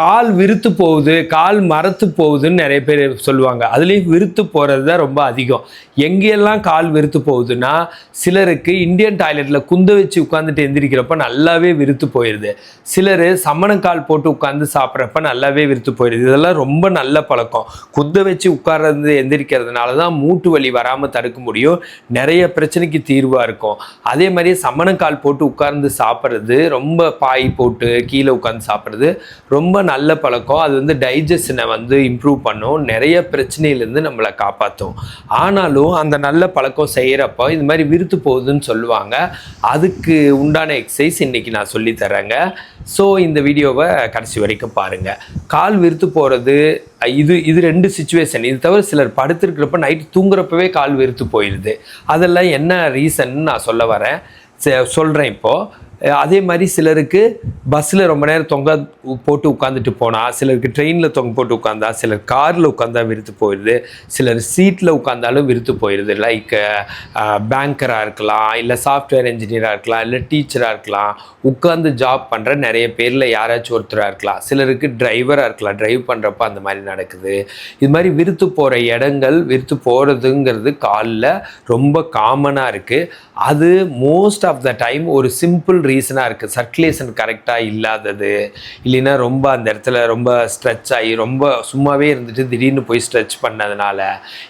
கால் விருத்து போகுது கால் மரத்து போகுதுன்னு நிறைய பேர் சொல்லுவாங்க. அதுலேயும் விருத்து போகிறது தான் ரொம்ப அதிகம். எங்கெல்லாம் கால் விருத்து போகுதுன்னா சிலருக்கு இந்தியன் டாய்லெட்டில் குந்த வச்சு உட்காந்துட்டு எந்திரிக்கிறப்ப நல்லாவே விருத்து போயிடுது சிலர் சமணக்கால் போட்டு உட்காந்து சாப்பிட்றப்ப நல்லாவே விருத்து போயிடுது இதெல்லாம் ரொம்ப நல்ல பழக்கம். குந்த வச்சு உட்கார்றது எந்திரிக்கிறதுனால தான் மூட்டு வலி வராமல் தடுக்க முடியும். நிறைய பிரச்சனைக்கு தீர்வாக இருக்கும். அதே மாதிரி சமணக்கால் போட்டு உட்கார்ந்து சாப்பிட்றது ரொம்ப பாய் போட்டு கீழே உட்காந்து சாப்பிட்றது ரொம்ப நல்ல பழக்கம். அது வந்து டைஜஷனை வந்து இம்ப்ரூவ் பண்ணும். நிறைய பிரச்சனையிலேருந்து நம்மளை காப்பாற்றும் ஆனாலும் அந்த நல்ல பழக்கம் செய்கிறப்போ இது மாதிரி விருத்து போகுதுன்னு சொல்லுவாங்க. அதுக்கு உண்டான எக்ஸசைஸ் இன்னைக்கு நான் சொல்லித்தரேங்க ஸோ இந்த வீடியோவை கடைசி வரைக்கும் பாருங்கள் கால் விருத்து போகிறது இது இது ரெண்டு சுச்சுவேஷன் இது தவிர சிலர் படுத்துருக்கிறப்ப நைட்டு தூங்குறப்பவே கால் விருத்து போயிடுது அதெல்லாம் என்ன ரீசன் நான் சொல்ல வரேன். சொல்கிறேன் இப்போது அதே மாதிரி சிலருக்கு பஸ்ஸில் ரொம்ப நேரம் தொங்க போட்டு உட்காந்துட்டு போனால் சிலருக்கு ட்ரெயினில் தொங்க போட்டு உட்காந்தா சிலர் காரில் உட்காந்தா விருத்து போயிடுது. சிலர் சீட்டில் உட்காந்தாலும் விருத்து போயிடுது. லைக் பேங்கராக இருக்கலாம் இல்லை சாஃப்ட்வேர் இன்ஜினியராக இருக்கலாம் இல்லை டீச்சராக இருக்கலாம். உட்காந்து ஜாப் பண்ணுற நிறைய பேரில் யாராச்சும் ஒருத்தராக இருக்கலாம். சிலருக்கு டிரைவராக இருக்கலாம். டிரைவ் பண்ணுறப்ப அந்த மாதிரி நடக்குது. இது மாதிரி விருத்து போகிற இடங்கள் விருத்து போகிறதுங்கிறது காலில் ரொம்ப காமனாக இருக்குது அது மோஸ்ட் ஆஃப் த டைம் ஒரு சிம்பிள் ரீசனாக இருக்குது சர்க்குலேஷன் கரெக்டாக இல்லாதது இல்லைன்னா ரொம்ப அந்த இடத்துல ரொம்ப ஸ்ட்ரெச் ஆகி ரொம்ப சும்மாவே இருந்துட்டு திடீர்னு போய் ஸ்ட்ரெச் பண்ணதுனால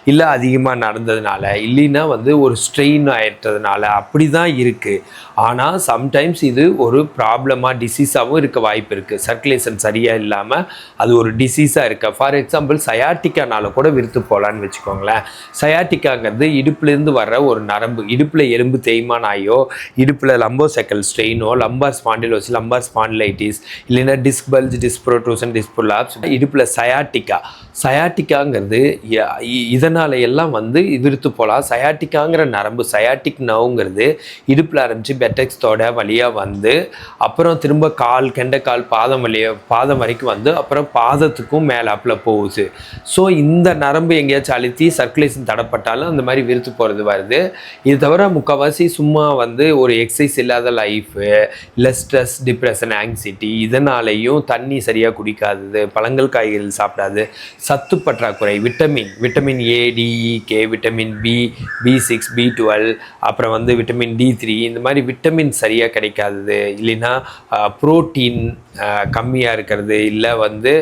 இல்லை அதிகமாக நடந்ததுனால இல்லைன்னா வந்து ஒரு ஸ்ட்ரெயின் ஆயிட்டதுனால அப்படி தான் இருக்குது ஆனால் சம்டைம்ஸ் இது ஒரு ப்ராப்ளமாக டிசீஸாகவும் இருக்க வாய்ப்பு இருக்குது சர்க்குலேஷன் சரியாக இல்லாமல் அது ஒரு டிசீஸாக இருக்குது ஃபார் எக்ஸாம்பிள் சயாட்டிக்கானால கூட விருத்து போகலான்னு வச்சுக்கோங்களேன். சயாட்டிக்காங்கிறது இடுப்புலேருந்து வர்ற ஒரு நரம்பு. இடுப்பில் எலும்பு தேய்மானம் ஆகியோ இடுப்பில் lumbosacral strain lumbar spondylosis lumbar spondylitis இல்லைன்னா disc bulge disc protrusion disc prolapse இடுப்பில் சயாட்டிக்கா சயாட்டிக்காங்கிறது ய- இதனால எல்லாம் வந்து விருத்து போகலாம். சயாட்டிக்காங்கிற நரம்பு சயாட்டிக் நவுங்கிறது இடுப்பில் ஆரம்பித்து பெட்டெக்ஸ்தோட வழியாக வந்து அப்புறம் திரும்ப கால் கெண்டைக்கால் பாதம் வழியாக பாதம் வரைக்கும் வந்து அப்புறம் பாதத்துக்கும் மேலாப்பில் போகுது. ஸோ இந்த நரம்பு எங்கேயாச்சும் அழுத்தி சர்க்குலேஷன் தடப்பட்டாலும் அந்த மாதிரி விருத்து போகிறது வருது. இது தவிர முக்கால்வாசி சும்மா வந்து ஒரு எக்ஸசைஸ் இல்லாத லைஃபு இல்லை ஸ்ட்ரெஸ் டிப்ரெஷன் ஆங்ஸைட்டி இதனாலேயும் தண்ணி சரியாக குடிக்காதது பழங்கள் காய்கறிகள் சாப்பிடாது சத்து பற்றாக்குறை vitamin vitamin A D E K vitamin B B six B twelve அப்புறம் வந்து விட்டமின் டி த்ரீ இந்த மாதிரி விட்டமின் சரியாக கிடைக்காதது. இல்லைன்னா புரோட்டீன் கம்மியாக இருக்கிறது. இல்லை வந்து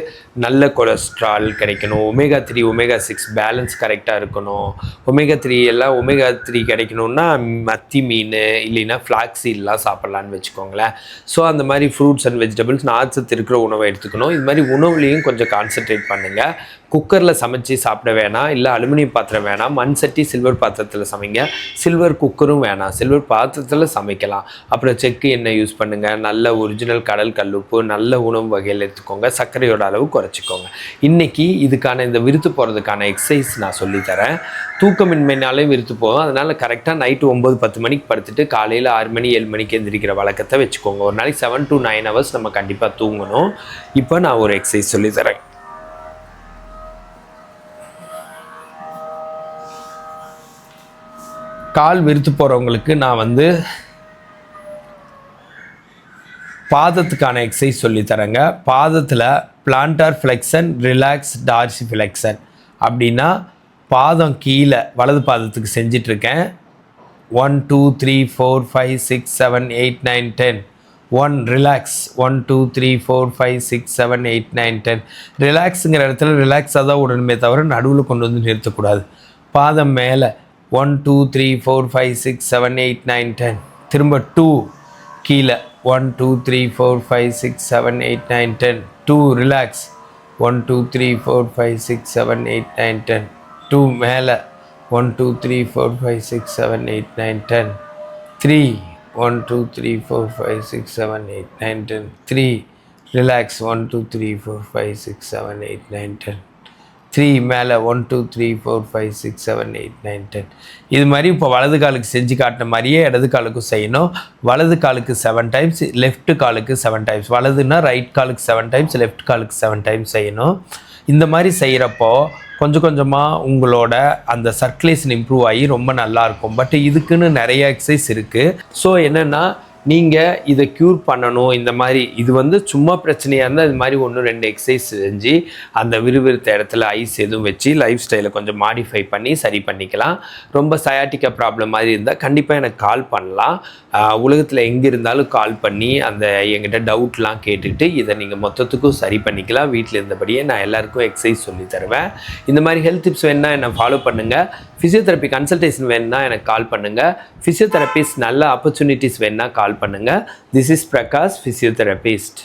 நல்ல கொலஸ்ட்ரால் கிடைக்கணும். Omega three omega six balance கரெக்டாக இருக்கணும். ஒமேகா த்ரீ எல்லாம் ஒமேகா த்ரீ கிடைக்கணும்னா மத்தி மீன் இல்லைன்னா ஃப்ளாக்ஸீட்லாம் சாப்பிட்லான்னு வச்சுக்கோங்களேன். ஸோ அந்த மாதிரி ஃப்ரூட்ஸ் அண்ட் வெஜிடபிள்ஸ் நார்ச்சத்து இருக்கிற உணவை எடுத்துக்கணும். இது மாதிரி உணவுலேயும் கொஞ்சம் கான்சென்ட்ரேட் பண்ணுங்கள் குக்கரில் சமைச்சு சாப்பிட வேணாம். இல்லை அலுமினியம் பாத்திரம் வேணாம். மண் சட்டி சில்வர் பாத்திரத்தில் சமைங்க. சில்வர் குக்கரும் வேணாம். சில்வர் பாத்திரத்தில் சமைக்கலாம். அப்புறம் செக்கு எண்ணெய் யூஸ் பண்ணுங்கள் நல்ல ஒரிஜினல் கடல் கல்லுப்பு நல்ல உணவு வகையில் எடுத்துக்கோங்க. சர்க்கரையோட அளவு குறைச்சிக்கோங்க. இன்னைக்கு இதுக்கான இந்த விருத்து போகிறதுக்கான எக்ஸசைஸ் நான் சொல்லித்தரேன் தூக்கமின்மைனாலே விருத்து போகும். அதனால் கரெக்டாக நைட்டு ஒம்பது பத்து மணிக்கு படுத்துட்டு காலையில் ஆறு மணி ஏழு மணிக்கு எந்திரிக்கிற வழக்கத்தை வச்சுக்கோங்க. ஒரு நாளைக்கு செவன் டு நைன் ஹவர்ஸ் நம்ம கண்டிப்பாக தூங்கணும். இப்போ நான் ஒரு எக்ஸசைஸ் சொல்லித்தரேன் கால் விருத்து போகிறவங்களுக்கு நான் வந்து பாதத்துக்கான எக்ஸசைஸ் சொல்லி தரேங்க. பாதத்தில் plantar flexion relax dorsiflexion அப்படின்னா பாதம் கீழே வலது பாதத்துக்கு செஞ்சிட்ருக்கேன். One two three four five six seven eight nine ten one relax one two three four five six seven eight nine ten ரிலாக்ஸுங்கிற இடத்துல ரிலாக்ஸாக தான் உடனுமே தவிர நடுவில் கொண்டு வந்து நிறுத்தக்கூடாது. பாதம் மேலே one two three four five six seven eight nine ten திரும்ப டூ கீழே. One two three four five six seven eight nine ten two relax one two three four five six seven eight nine ten two மேலே. One two three four five six seven eight nine ten three one two three four five six seven eight nine ten three relax one two three four five six seven eight nine ten three மேலே one two three four five six seven eight nine ten இது மாதிரி இப்போ வலது காலுக்கு செஞ்சு காட்டின மாதிரியே இடது காலுக்கும் செய்யணும். வலது காலுக்கு செவன் டைம்ஸ் லெஃப்ட் காலுக்கு செவன் டைம்ஸ் வலதுன்னா ரைட் காலுக்கு செவன் டைம்ஸ் லெஃப்ட் காலுக்கு செவன் டைம்ஸ் செய்யணும். இந்த மாதிரி செய்கிறப்போ கொஞ்சம் கொஞ்சமாக உங்களோட அந்த சர்க்குலேஷன் இம்ப்ரூவ் ஆகி ரொம்ப நல்லாயிருக்கும் பட் இதுக்குன்னு நிறைய எக்ஸசைஸ் இருக்குது ஸோ என்னென்னா நீங்கள் இதை க்யூர் பண்ணணும் இந்த மாதிரி இது வந்து சும்மா பிரச்சனையாக இருந்தால் இது மாதிரி ஒன்று ரெண்டு எக்ஸசைஸ் செஞ்சு அந்த விறுவிறுத்த இடத்துல ஐஸ் எதுவும் வச்சு லைஃப் ஸ்டைலை கொஞ்சம் மாடிஃபை பண்ணி சரி பண்ணிக்கலாம். ரொம்ப சயாட்டிக்கா ப்ராப்ளம் மாதிரி இருந்தால் கண்டிப்பாக எனக்கு கால் பண்ணலாம். உலகத்தில் எங்கே இருந்தாலும் கால் பண்ணி அந்த எங்கிட்ட டவுட்லாம் கேட்டுட்டு இதை நீங்கள் மொத்தத்துக்கும் சரி பண்ணிக்கலாம். வீட்டில் இருந்தபடியே நான் எல்லாருக்கும் எக்ஸசைஸ் சொல்லி தருவேன். இந்த மாதிரி ஹெல்த் டிப்ஸ் வேணுன்னா என்னை ஃபாலோ பண்ணுங்கள் ஃபிசியோதெரப்பி கன்சல்டேஷன் வேணுன்னா எனக்கு கால் பண்ணுங்கள் ஃபிசியோதெரபிஸ்ட் நல்ல ஆப்பர்ச்சுனிட்டிஸ் வேணுன்னா கால் பண்ணுங்கள் திஸ் இஸ் பிரகாஷ் ஃபிசியோதெரபிஸ்ட்